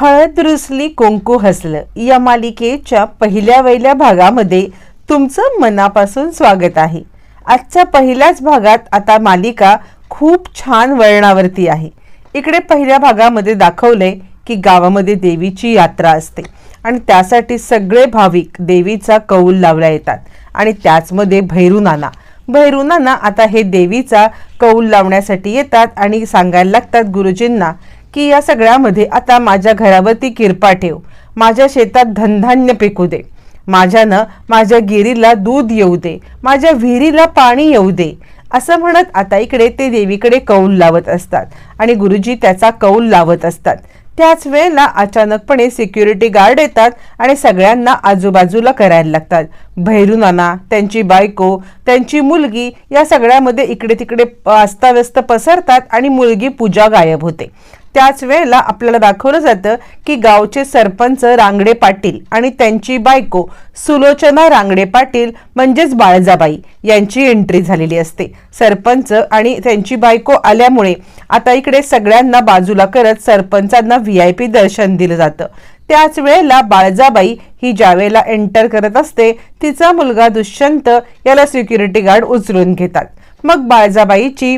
हळद रुसली कुंकू हसलं. या मालिकेच्या पहिल्या वहिल्या भागामध्ये तुमचं मनापासून स्वागत आहे. आजच्या पहिल्याच भागात आता मालिका खूप छान वळणावरती आहे. इकडे पहिल्या भागामध्ये दाखवलंय की गावामध्ये देवीची यात्रा असते आणि त्यासाठी सगळे भाविक देवीचा कौल लावला येतात आणि त्याचमध्ये भैरूनाना भैरूनाना आता हे देवीचा कौल लावण्यासाठी येतात आणि सांगायला लागतात गुरुजींना की या सगळ्यामध्ये आता माझ्या घरावरती किरपा ठेव. माझ्या शेतात धनधान्य पिकू दे. माझ्यानं माझ्या गिरीला दूध येऊ दे. माझ्या विहिरीला पाणी येऊ दे. असं म्हणत आता इकडे ते देवीकडे कौल लावत असतात आणि गुरुजी त्याचा कौल लावत असतात. त्याच वेळेला अचानकपणे सिक्युरिटी गार्ड येतात आणि सगळ्यांना आजूबाजूला करायला लागतात. भैरू नाना त्यांची बायको त्यांची मुलगी या सगळ्यामध्ये इकडे तिकडे अस्ताव्यस्त पसरतात आणि मुलगी पूजा गायब होते. त्याच वेळेला आपल्याला दाखवलं जातं की गावचे सरपंच रांगडे पाटील आणि त्यांची बायको सुलोचना रांगडे पाटील म्हणजेच बाळजाबाई यांची एंट्री झालेली असते. सरपंच आणि त्यांची बायको आल्यामुळे आता इकडे सगळ्यांना बाजूला करत सरपंचांना व्ही आय पी दर्शन दिलं जातं. त्याच वेळेला बाळजाबाई ही ज्यावेळेला एंटर करत असते तिचा मुलगा दुष्यंत याला सिक्युरिटी गार्ड उचलून घेतात. मग बाळजाबाईची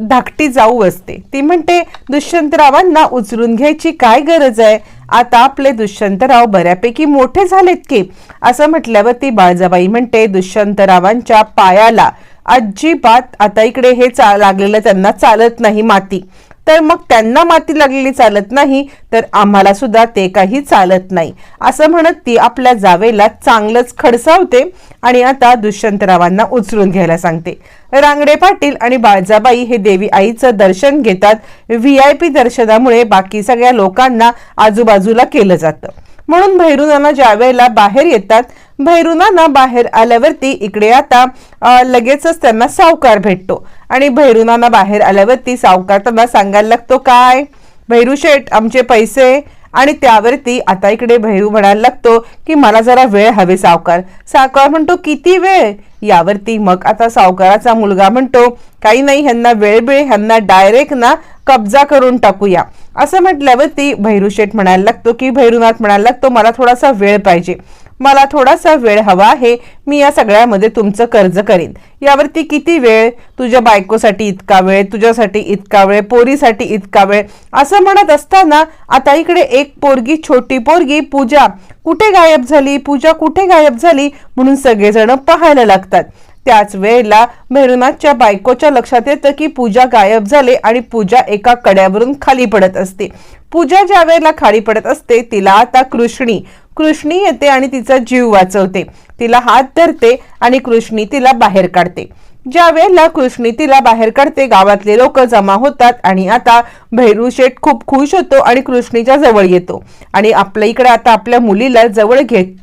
धाकटी जाऊ असते. ती म्हणते दुष्यंतरावांना उचलून घ्यायची काय गरज आहे? आता आपले दुष्यंतराव बऱ्यापैकी मोठे झालेत की? असं म्हटल्यावर ती बाळजाबाई म्हणते दुष्यंतरावांच्या पायाला अजिबात आता इकडे हे चा लागलेलं त्यांना चालत नाही माती. तर मग त्यांना माती लागलेली चालत नाही तर आम्हाला सुद्धा ते काही चालत नाही. असं म्हणत ती आपल्या जावेला चांगलंच खडसावते आणि आता दुष्यंतरावांना उचलून घ्यायला सांगते. रांगडे पाटील आणि बाळजाबाई हे देवी आईचं दर्शन घेतात. व्ही आय पी दर्शनामुळे बाकी सगळ्या लोकांना आजूबाजूला केलं जातं. म्हणून भैरुनाना ज्या वेळेला बाहेर येतात भैरुनाना बाहेर आल्यावरती इकडे आता लगेचच त्यांना सावकार भेटतो. आणि भैरुनाना बाहेर आल्यावरती सावकार त्यांना सांगायला लागतो काय? भैरू शेठ आमचे पैसे? आणि त्यावरती आता इकडे भैरू म्हणायला लागतो की मला जरा वेळ हवे सावकार. सावकार म्हणतो किती वेळ? यावरती मग आता सावकाराचा मुलगा म्हणतो काही नाही ह्यांना वेळ वेळ ह्यांना डायरेक्ट ना कब्जा करून टाकूया. असं म्हटल्यावरती भैरूशेठ म्हणायला लागतो की भैरूनाथ म्हणायला लागतो मला थोडासा वेळ पाहिजे. मला थोडासा वेळ हवा आहे मी या सगळ्यामध्ये तुमचं कर्ज करीन. यावरती किती वेळ? तुझ्या बायकोसाठी इतका वेळ तुझ्यासाठी इतका वेळ पोरीसाठी इतका वेळ? असं म्हणत असताना आता इकडे एक पोरगी छोटी पोरगी पूजा कुठे गायब झाली? पूजा कुठे गायब झाली? म्हणून सगळेजण पाहायला लागतात. त्याच वेळेला मेहरुनाथच्या बायकोच्या लक्षात येतं की पूजा गायब झाले आणि पूजा एका कड्यावरून खाली पडत असते. पूजा ज्या वेळेला खाली पडत असते तिला आता कृष्णी कृष्णी येते आणि तिचा जीव वाचवते. तिला हात धरते आणि कृष्णी तिला बाहेर काढते. ज्या वेळेला कृष्णी तिला बाहेर काढते गावातले लोक जमा होतात आणि आता भैरू शेठ खूप खुश होतो आणि कृष्णीच्या जवळ येतो. आणि आपल्या इकडे आता आपल्या मुलीला जवळ घेत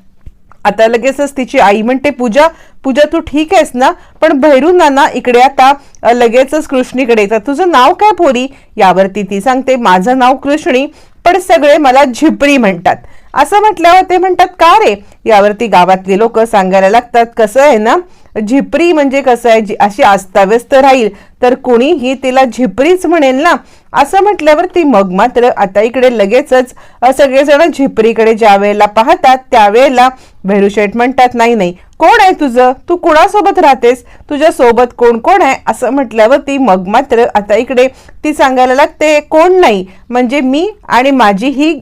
आता लगेचच तिची आई म्हणते पूजा पूजा तू ठीक आहेस ना? पण भैरू नाना इकडे आता लगेचच कृष्णीकडे येतात. तुझं नाव काय पोरी? यावरती ती सांगते माझं नाव कृष्णी पण सगळे मला झिपरी म्हणतात. असं म्हटल्यावर ते म्हणतात का रे? यावरती गावातले लोक सांगायला लागतात कसं आहे ना? झिपरी म्हणजे कसं आहे? जी- अशी अस्ताव्यस्त राहील तर कुणीही तिला झिपरीच म्हणेल ना? असं म्हटल्यावर ती मग मात्र आता इकडे लगेचच सगळेजण झिपरीकडे ज्या वेळेला पाहतात त्यावेळेला भैरूशेठ म्हणतात नाही नाही कोण आहे तुझं? तू कुणासोबत राहतेस? तुझ्या सोबत कोण कोण आहे? असं म्हटल्यावर ती मग मात्र आता इकडे ती सांगायला लागते कोण नाही? म्हणजे मी आणि माझी ही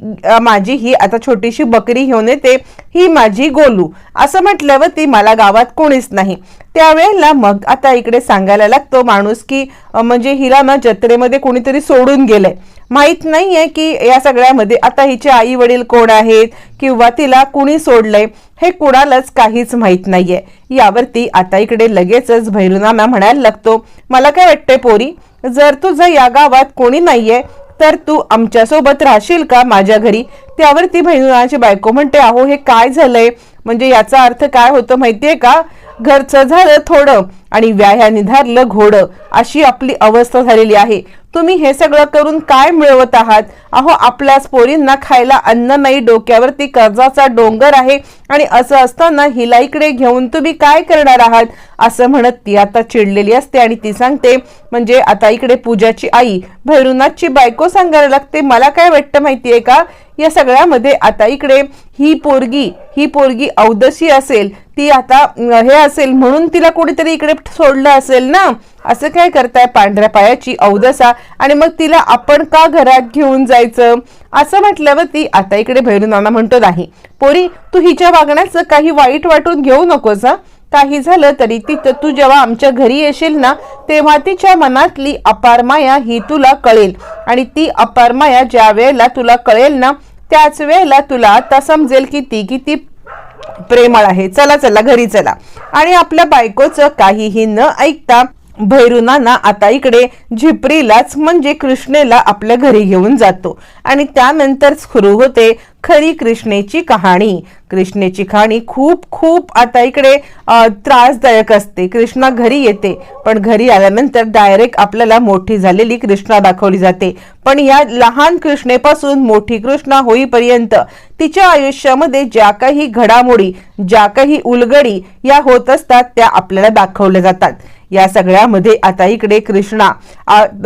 माझी ही आता छोटीशी बकरी घेऊन येते ही माझी गोलू. असं म्हटल्यावर ती मला गावात कोणीच नाही. त्यावेळेला मग आता इकडे सांगायला लागतो माणूस की म्हणजे हिला ना जत्रेमध्ये कोणीतरी सोडून गेलंय. माहीत नाही आहे की या सगळ्यामध्ये आता हिचे आई वडील कोण आहेत किंवा तिला कुणी सोडलंय हे कुणालाच काहीच माहीत नाहीये. यावरती आता इकडे लगेचच भैरुनाना म्हणायला लागतो. मला काय वाटतंय पोरी जर तुझं या गावात कोणी नाहीये तर तू आमच्यासोबत राहशील का माझ्या घरी? त्यावरती भैरुनाची बायको म्हणते अहो हे काय झालंय? म्हणजे याचा अर्थ काय होतो माहितीये का? घरचं झालं थोडं. आणि व्याया निधारलं घोडं अशी आपली अवस्था झालेली आहे. तुम्ही हे सगळं करून काय मिळवत आहात? अहो आपल्याच पोरींना खायला अन्न नाही डोक्यावरती कर्जाचा डोंगर आहे आणि असं असताना हिला इकडे घेऊन तुम्ही काय करणार आहात? असं म्हणत ती आता चिडलेली असते आणि ती सांगते म्हणजे आता इकडे पूजाची आई भैरुनाथची बायको सांगायला लागते. मला काय वाटतं माहितीये का? या सगळ्यामध्ये आता इकडे ही पोरगी ही पोरगी औदशी असेल. ती आता हे असेल म्हणून तिला कोणीतरी इकडे सोडलं असेल ना असं काय करताय पांढऱ्या पायाची औदसा आणि मग तिला आपण का घरात घेऊन जायचं? असं म्हटल्यावर ती आता इकडे भैरुनाना म्हणतो नाही. पोरी तू हिच्या वागण्याचं काही वाईट वाटून घेऊ नकोस हा? काही झालं तरी ती तू जेव्हा आमच्या घरी येशील ना तेव्हा तिच्या मनातली अपार माया ही तुला कळेल. आणि ती अपार माया ज्या वेळेला तुला कळेल ना त्याच वेळेला तुला आता समजेल की ती किती प्रेमळ आहे. चला चला घरी चला. आणि आपल्या बायकोचं काहीही न ऐकता भैरुनाना आता इकडे झिपरीलाच म्हणजे कृष्णेला आपल्या घरी घेऊन जातो. आणि त्यानंतर सुरू होते खरी कृष्णेची कहाणी. कृष्णेची कहाणी खूप खूप आता इकडे त्रासदायक असते. कृष्णा घरी येते पण घरी आल्यानंतर डायरेक्ट आपल्याला मोठी झालेली कृष्णा दाखवली जाते. पण या लहान कृष्णेपासून मोठी कृष्णा होईपर्यंत तिच्या आयुष्यामध्ये ज्या काही घडामोडी ज्या काही उलगडी या होत असतात त्या आपल्याला दाखवल्या जातात. या सगळ्यामध्ये आता इकडे कृष्णा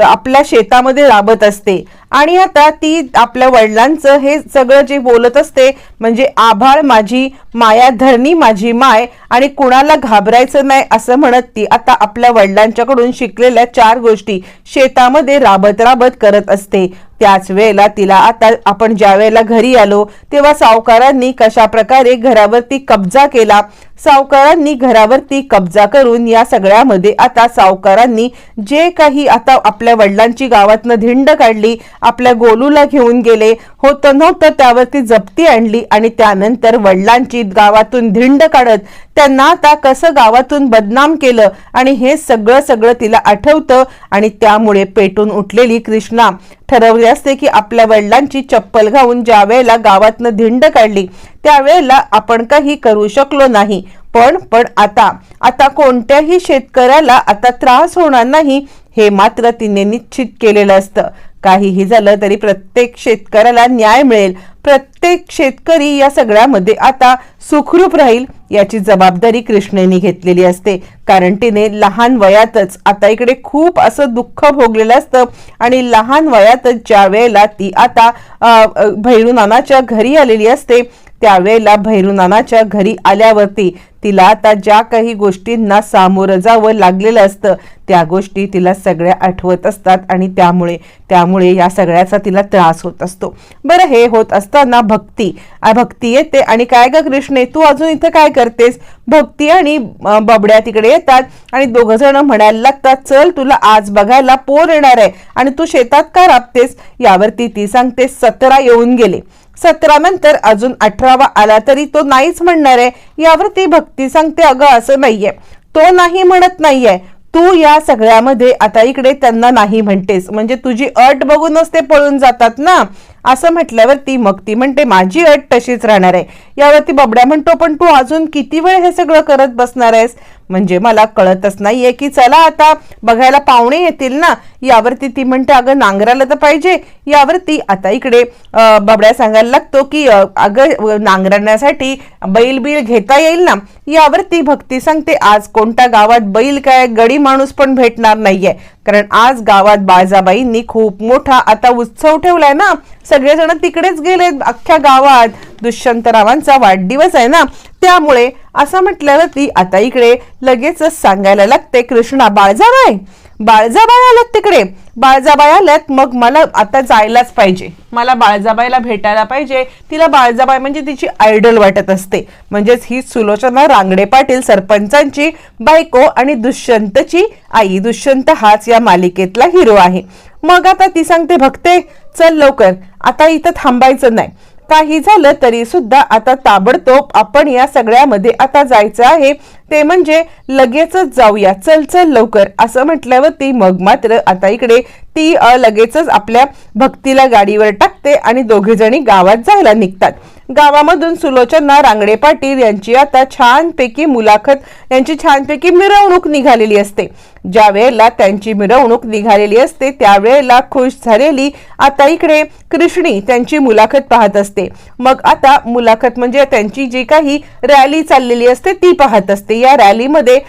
आपल्या शेतामध्ये राबत असते. आणि आता ती आपल्या वडिलांचं हे सगळं जे बोलत असते म्हणजे आभाळ माझी माया धरणी माझी माय आणि कुणाला घाबरायचं नाही असं म्हणत ती आता आपल्या वडिलांच्याकडून शिकलेल्या चार गोष्टी शेतामध्ये राबत राबत करत असते. त्याच वेळेला तिला आता आपण ज्या वेळेला घरी आलो तेव्हा सावकारांनी कशा प्रकारे घरावरती कब्जा केला सावकारांनी घरावरती कब्जा करून या सगळ्यामध्ये आता सावकारांनी जे काही आता आपल्या वडिलांची गावातनं धिंड काढली आपल्या गोलूला घेऊन गेले होतं नव्हतं त्यावरती जप्ती आणली आणि त्यानंतर वडिलांची गावातून धिंड काढत त्यांना आता कसं गावातून बदनाम केलं आणि हे सगळं सगळं तिला आठवतं आणि त्यामुळे पेटून उठलेली कृष्णा. ठरवले असते की आपल्या वडिलांची चप्पल घाऊन ज्या वेळेला गावातनं धिंड काढली त्यावेळेला आपण काही करू शकलो नाही. पण पण आता आता कोणत्याही शेतकऱ्याला आता त्रास होणार नाही हे मात्र तिने निश्चित केलेलं असतं. काहीही झालं तरी प्रत्येक शेतकऱ्याला न्याय मिळेल. प्रत्येक शेतकरी या सगळ्यामध्ये आता सुखरूप राहील याची जबाबदारी कृष्णेने घेतलेली असते. कारण तिने लहान वयातच आता इकडे खूप असं दुःख भोगलेलं असतं. आणि लहान वयातच ज्या वेळेला ती आता अ, भैरूनानाच्या घरी आलेली असते त्यावेळेला भैरूनानाच्या घरी आल्यावरती तिला आता ज्या काही गोष्टींना सामोरं जावं लागलेलं असतं त्या गोष्टी तिला सगळ्या आठवत असतात आणि त्यामुळे त्यामुळे या सगळ्याचा तिला त्रास होत असतो. बरं हे होत असताना भक्ती भक्ती येते. आणि काय ग कृष्णे तू अजून इथं काय करतेस? भक्ती आणि बबड्या तिकडे येतात आणि दोघं जण म्हणायला लागतात चल तुला आज बघायला पोर येणार आहे आणि तू शेतात का राबतेस? यावरती ती सांगते सतरा येऊन गेले. सतरा नंतर अजून अठरावा आला तरी तो नाहीच म्हणणार आहे. यावर ती भक्ती सांगते अगं असं नाहीये. तो नाही म्हणत नाहीये. तू या सगळ्यामध्ये आता इकडे त्यांना नाही म्हणतेस. म्हणजे तुझी अट बघूनच ते पळून जातात ना. असं म्हटल्यावरती मग ती म्हणते माझी अट तशीच राहणार आहे. यावरती बबड्या म्हणतो पण तू अजून किती वेळ हे सगळं करत बसणार आहेस? म्हणजे मला कळतच नाहीये की चला आता बघायला पाहुणे येतील ना. यावरती ती म्हणते अगं नांगराला तर पाहिजे. यावरती आता इकडे बबड्या सांगायला लागतो की अगं नांगरण्यासाठी बैल बिल घेता येईल ना? यावरती भक्ती सांगते आज कोणत्या गावात बैल काय गडी माणूस पण भेटणार नाहीये. कारण आज गावात बाळजाबाईंनी खूप मोठा आता उत्सव ठेवलाय ना सगळेजण तिकडेच गेले अख्ख्या गावात. दुष्यंतरावांचा वाढदिवस आहे ना? त्यामुळे असं म्हटल्यावरती आता इकडे लगेचच सांगायला लागते कृष्णा बाळजाबाई बाळजाबाई आल्यात तिकडे. बाळजाबाई आल्यात मग मला आता जायलाच पाहिजे. मला बाळजाबाईला भेटायला पाहिजे. तिला बाळजाबाई म्हणजे तिची आयडल वाटत असते. म्हणजेच ही सुलोचना रांगडे पाटील सरपंचांची बायको आणि दुष्यंतची आई. दुष्यंत हाच या मालिकेतला हिरो आहे. मग आता ती सांगते भक्ते चल लवकर. आता इथं थांबायचं नाही. काही झालं तरी सुद्धा आता ताबडतोब आपण या सगळ्यामध्ये आता जायचं आहे. ते म्हणजे लगेचच जाऊया. चल चल लवकर. असं म्हटल्यावरती मग मात्र आता इकडे ती लगेचच आपल्या भक्तीला गाडीवर टाकते आणि दोघे जणी गावात जायला निघतात. गावामधून सुलोचना रांगडे पाटील यांची आता छानपैकी मुलाखत यांची छानपैकी मिरवणूक निघालेली असते. ज्या वेळेला त्यांची मिरवणूक निघालेली असते त्यावेळेला खुश झालेली आता इकडे कृष्णी त्यांची मुलाखत पाहत असते. मग आता मुलाखत म्हणजे त्यांची जी काही रॅली चाललेली असते ती पाहत असते. या रॅलीमध्ये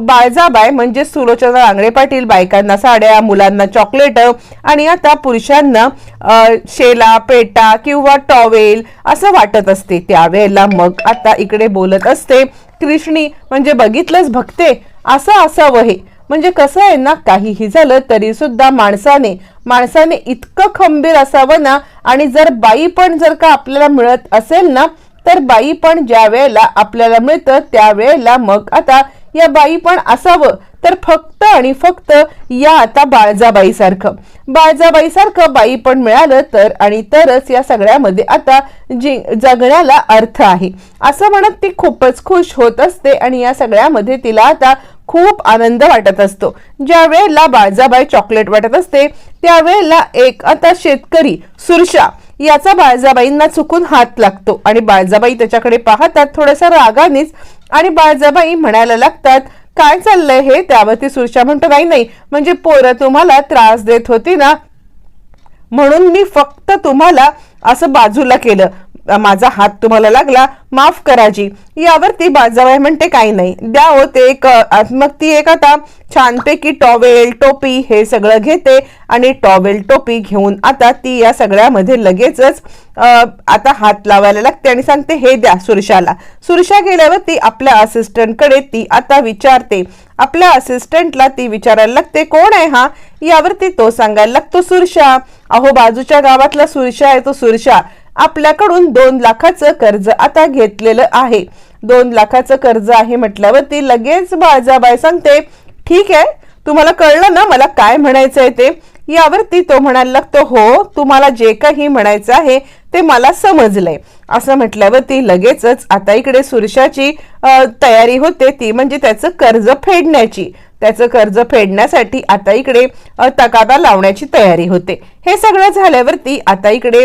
बाळजाबाय म्हणजे सुलोचना रांगडे पाटील बायकांना साड्या मुलांना चॉकलेट आणि आता पुरुषांना शेला पेटा किंवा टॉवेल असं वाटत असते. त्यावेळेला मग आता इकडे बोलत असते कृष्णी म्हणजे बघितलंच भक्ते? असं असावं हे. म्हणजे कसं आहे ना काहीही झालं तरी सुद्धा माणसाने माणसाने इतकं खंबीर असावं ना आणि जर बाई पण जर का आपल्याला मिळत असेल ना तर बाई पण ज्या वेळेला आपल्याला मिळतं त्यावेळेला मग आता या बाई पण असावं. तर फक्त आणि फक्त या आता बाळजाबाई सारखं बाळजाबाई सारखं बाई पण मिळालं तर आणि तरच या सगळ्यामध्ये आता जी जगण्याला अर्थ आहे. असं म्हणत ती खूपच खुश होत असते आणि या सगळ्यामध्ये तिला आता खूप आनंद वाटत असतो. ज्या वेळेला बाळजाबाई चॉकलेट वाटत असते त्यावेळेला एक आता शेतकरी सुरशा याचा बाळजाबाईंना चुकून हात लागतो. आणि बाळजाबाई त्याच्याकडे पाहतात थोडासा रागानेच आणि बाळजाबाई म्हणायला लागतात काय चाललंय हे? त्यावरती सुरशा म्हणतो नाही नाही. म्हणजे पोरं तुम्हाला त्रास देत होती ना म्हणून मी फक्त तुम्हाला असं बाजूला केलं. माझा हात तुम्हाला लागला माफ करा जी. यावरती बाजाबाई म्हणते काही नाही. द्या हो ते एक मग ती एक आता. छानपैकी टॉवेल टोपी हे सगळं घेते आणि टॉवेल टोपी घेऊन आता ती या सगळ्यामध्ये लगेचच आता हात लावायला लागते आणि सांगते हे द्या सुरशाला. सुरशा गेल्यावर ती आपल्या असिस्टंटकडे ती आता विचारते. आपल्या असिस्टंटला ती विचारायला लागते कोण आहे हा? यावरती तो सांगायला लागतो सुरशा. अहो बाजूच्या गावातला सुरशा आहे तो सुरशा. आपल्याकडून दोन लाखाचं कर्ज आता घेतलेलं आहे. दोन लाखाचं कर्ज आहे म्हटल्यावरती लगेच बाजाबाई सांगते ठीक आहे तुम्हाला कळलं ना मला काय म्हणायचं आहे ते? यावरती तो म्हणायला लागतो हो तुम्हाला जे काही म्हणायचं आहे ते मला समजलंय. असं म्हटल्यावरती लगेचच आता इकडे सुरशाची तयारी होते ती म्हणजे त्याचं कर्ज फेडण्याची. त्याचं कर्ज फेडण्यासाठी आता इकडे तकादा लावण्याची तयारी होते. हे सगळं झाल्यावरती आता इकडे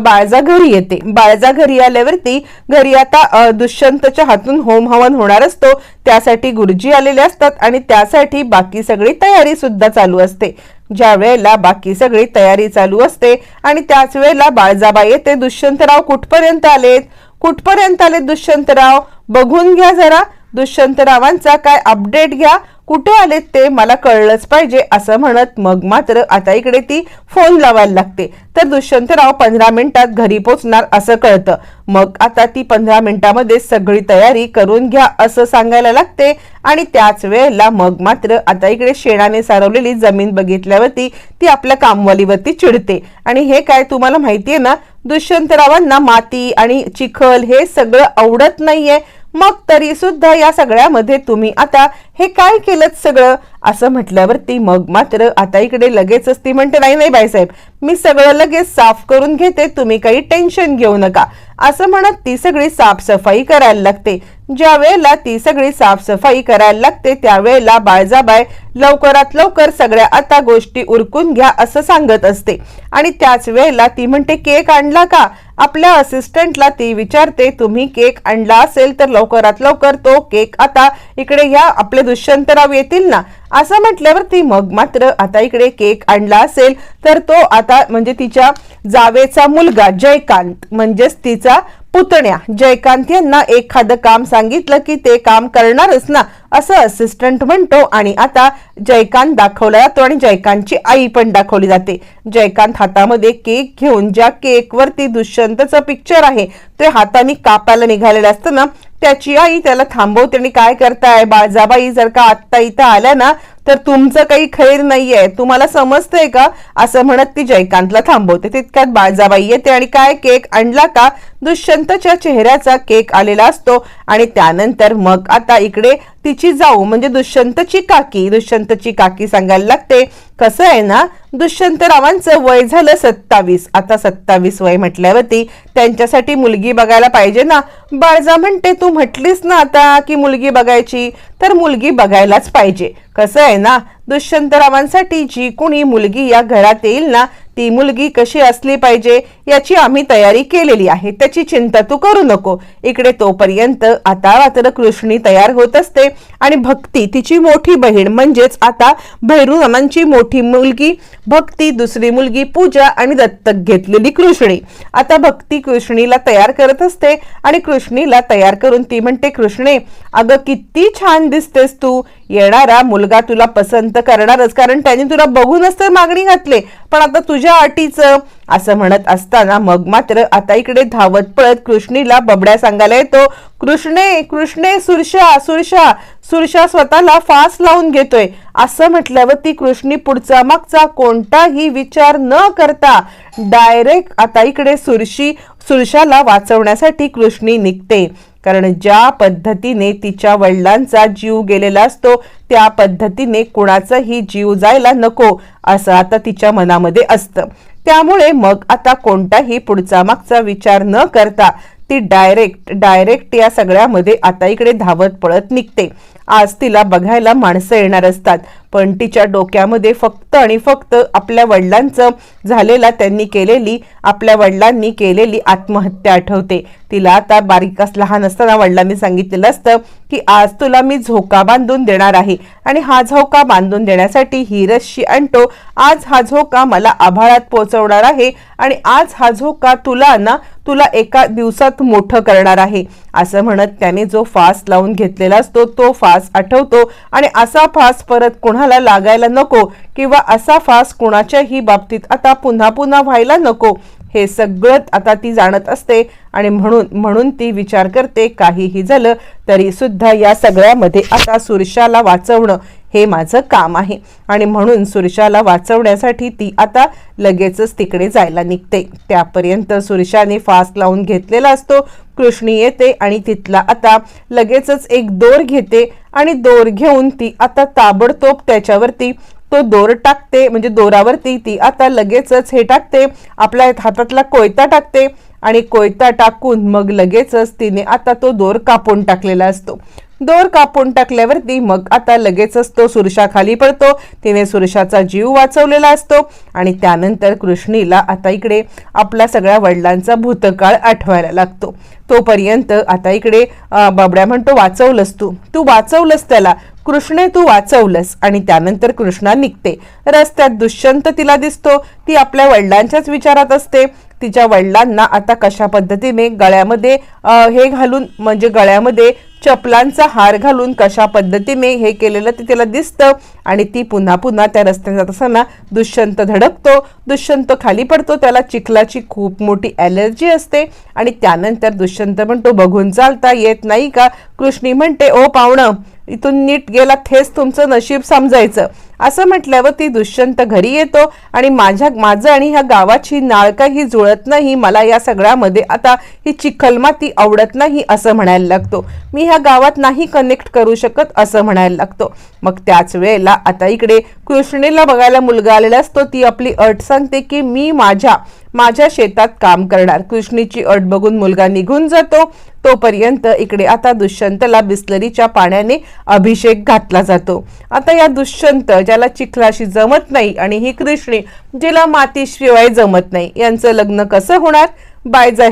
बाळजा घरी येते. बाळजा घरी आल्यावरती घरी आता दुष्यंतच्या हातून होम हवन होणार असतो. त्यासाठी गुरुजी आलेले असतात आणि त्यासाठी बाकी सगळी तयारी सुद्धा चालू असते. ज्या वेळेला बाकी सगळी तयारी चालू असते आणि त्याच वेळेला बाळजाबाई येते दुष्यंतराव कुठपर्यंत आलेत? कुठपर्यंत आलेत दुष्यंतराव? बघून घ्या जरा. दुष्यंतरावांचा काय अपडेट घ्या. कुठे आलेत ते मला कळलंच पाहिजे असं म्हणत मग मात्र आता इकडे ती फोन लावायला लागते. तर दुष्यंतराव पंधरा मिनिटात घरी पोचणार असं कळतं. मग आता ती पंधरा मिनिटामध्ये सगळी तयारी करून घ्या असं सांगायला लागते. आणि त्याच वेळेला मग मात्र आता इकडे शेणाने सारवलेली जमीन बघितल्यावरती ती आपल्या कामवालीवरती चिडते. आणि हे काय तुम्हाला माहितीये ना दुष्यंतरावांना माती आणि चिखल हे सगळं आवडत नाहीये. मग तरी सुद्धा या सगळ्यामध्ये तुम्ही आता हे काय केलं सगळं? असं म्हटल्यावरती मग मात्र आता इकडे लगेचच ती म्हणते नाही नाही बाईसाहेब मी सगळं लगेच साफ करून घेते तुम्ही काही टेन्शन घेऊ नका. असं म्हणत ती सगळी साफसफाई करायला लागते. ज्या वेळेला ती सगळी साफसफाई करायला लागते त्यावेळेला बाळजाबाई लवकरात लवकर सगळ्या आता गोष्टी उरकून घ्या असं सांगत असते. आणि त्याच वेळेला ती म्हणते केक आणला का? आपल्या असिस्टंटला ती विचारते तुम्ही केक आणला असेल तर लवकरात लवकर तो केक आता इकडे घ्या आपले दुष्यंतराव येतील ना? असं म्हटल्यावर ती मग मात्र आता इकडे केक आणला असेल तर तो आता म्हणजे तिच्या जावेचा मुलगा जयकांत म्हणजेच तिचा पुतण्या. जयकांत यांना एखादं काम सांगितलं की ते काम करणारच ना असं असिस्टंट म्हणतो आणि आता जयकांत दाखवला जातो आणि जयकांतची आई पण दाखवली जाते. जयकांत हातामध्ये केक घेऊन ज्या केकवरती दुष्यंतचं पिक्चर आहे ते हाताने कापायला निघालेलं असतं ना त्याची आई त्याला थांबवते आणि काय करताय? बाळजाबाई जर का आत्ता इथं आल्या ना तर तुमचं काही खैर नाहीये. तुम्हाला समजतंय का? असं म्हणत ती जयकांतला थांबवते. तितक्यात बाळजाबाई येते आणि काय केक आणला का? दुष्यंतच्या चेहऱ्याचा केक आलेला असतो आणि त्यानंतर मग आता इकडे तिची जाऊ म्हणजे दुष्यंतची काकी. दुष्यंतची काकी सांगायला लागते कसं आहे ना दुष्यंतरावांचं वय झालं सत्तावीस. आता सत्तावीस वय म्हटल्यावरती त्यांच्यासाठी मुलगी बघायला पाहिजे ना. बाळजा म्हणते तू म्हटलीस ना आता की मुलगी बघायची? तर मुलगी बघायलाच पाहिजे. कसं आहे ना दुष्यंतरावांसाठी जी कुणी मुलगी या घरात येईल ना ती मुलगी कशी असली पाहिजे याची आम्ही तयारी केलेली आहे. त्याची चिंता तू करू नको. इकडे तोपर्यंत आता मात्र कृष्णी तयार होत असते आणि भक्ती तिची मोठी बहीण म्हणजेच आता भैरूनानांची मोठी मुलगी भक्ती दुसरी मुलगी पूजा आणि दत्तक घेतलेली कृष्णी. आता भक्ती कृष्णीला तयार करत असते आणि कृष्णीला तयार करून ती म्हणते कृष्णे अगं किती छान दिसतेस तू. येणारा मुलगा तुला पसंत करणारच. कारण त्याने तुला बघूनच तर मागणी घातले. पण आता तुझ्या अटीचं असं म्हणत असताना मग मात्र आता इकडे धावत पळत कृष्णीला बबड्या सांगायला येतो कृष्णे कृष्णे सुरशा सुरशा सुरशा स्वतःला फास लावून घेतोय. असं म्हटल्यावर ती कृष्णी पुढचा मागचा कोणताही विचार न करता डायरेक्ट आता इकडे सुरशी सुरशाला वाचवण्यासाठी कृष्णी निघते. कारण ज्या पद्धतीने तिच्या वडिलांचा जीव गेलेला असतो त्या पद्धतीने कुणाचाही जीव जायला नको असं आता तिच्या मनामध्ये असतं. त्यामुळे मग आता कोणताही पुढचा मागचा विचार न करता ती डायरेक्ट डायरेक्ट या सगळ्यामध्ये आता इकडे धावत पळत निघते. आज तिला बघायला माणसं येणार असतात. पण तिच्या डोक्यामध्ये फक्त आणि फक्त आपल्या वडिलांचं झालेला त्यांनी केलेली आपल्या वडिलांनी केलेली आत्महत्या आठवते. तिला आता बारीकास लहान असताना वडिलांनी सांगितलेलं असतं की आज तुला मी झोका बांधून देणार आहे आणि हा झोका बांधून देण्यासाठी ही रश्शी आणतो. आज हा झोका मला आभाळात पोहोचवणार आहे आणि आज हा झोका तुला ना तुला एका दिवसात मोठं करणार आहे. असं म्हणत त्याने जो फास लावून घेतलेला असतो तो फास आठवतो. आणि असा फास परत कोणाला लागायला नको किंवा असा फास कुणाच्याही बाबतीत आता पुन्हा पुन्हा व्हायला नको हे सगळं आता ती जाणत असते. आणि म्हणून म्हणून ती विचार करते काहीही झालं तरी सुद्धा या सगळ्यामध्ये आता सुरशाला वाचवणं हे माझं काम आहे. आणि म्हणून सुरशाला वाचवण्यासाठी ती आता लगेचच तिकडे जायला निघते. त्यापर्यंत सुरशाने फास्ट लावून घेतलेला असतो. कृष्णी येते आणि तिथला आता लगेचच एक दोर घेते आणि दोर घेऊन ती आता ताबडतोब त्याच्यावरती तो दोर टाकते म्हणजे दोरावरती ती आता लगेचच हे टाकते आपल्या हातातला कोयता टाकते आणि कोयता टाकून मग लगेचच तिने आता तो दोर कापून टाकलेला असतो. दोर कापून टाकल्यावरती मग आता लगेचच तो सुरशा खाली पडतो तिने सुरशाचा जीव वाचवलेला असतो आणि त्यानंतर कृष्णीला आता इकडे आपल्या सगळ्या वडिलांचा भूतकाळ आठवायला लागतो. तोपर्यंत आता इकडे बाबड्या म्हणतो वाचवलंस तू. तू वाचवलंस त्याला. कृष्णे तू वाचवलंस आणि त्यानंतर कृष्णा निघते. रस्त्यात दुष्यंत तिला दिसतो. ती आपल्या वडिलांच्याच विचारात असते. तिच्या वडिलांना आता कशा पद्धतीने गळ्यामध्ये हे घालून म्हणजे गळ्यामध्ये चपलांचा हार घालून कशा पद्धतीने हे केलेलं ते तिला दिसतं आणि ती पुन्हा पुन्हा त्या रस्त्याने जात असताना दुष्यंत धडकतो. दुष्यंत खाली पडतो. त्याला चिखलाची खूप मोठी ॲलर्जी असते आणि त्यानंतर दुष्यंत म्हणतो बघून चालता येत नाही का? कृष्णी म्हणते ओ पाहुणं इथून नीट गेला थेच तुमचं नशीब समजायचं. असं म्हटल्यावर ती दुष्यंत घरी येतो आणि माझ्या माझं आणि ह्या गावाची नाळ काही जुळत नाही. मला या सगळ्यामध्ये आता ही चिखलमाती आवडत नाही असं म्हणायला लागतो. मी ह्या गावात नाही कनेक्ट करू शकत असं म्हणायला लागतो. मग त्याच वेळेला आता इकडे कृष्णेला बघायला मुलगा आलेला असतो. ती आपली अट सांगते की मी माझ्या माझ्या शेतात काम करणार. कृष्णीची अट बघून मुलगा निघून जातो. तोपर्यंत इकडे आता दुष्यंतला बिस्लरीच्या पाण्याने अभिषेक घातला जातो. आता या दुष्यंत ज्याला चिखलाशी जमत नाही आणि ही कृष्णी जिला मातीशिवाय जमत नाही यांचं लग्न कसं होणार? बाय जाय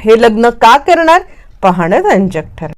हे लग्न का करणार? पाहणं रंजक ठर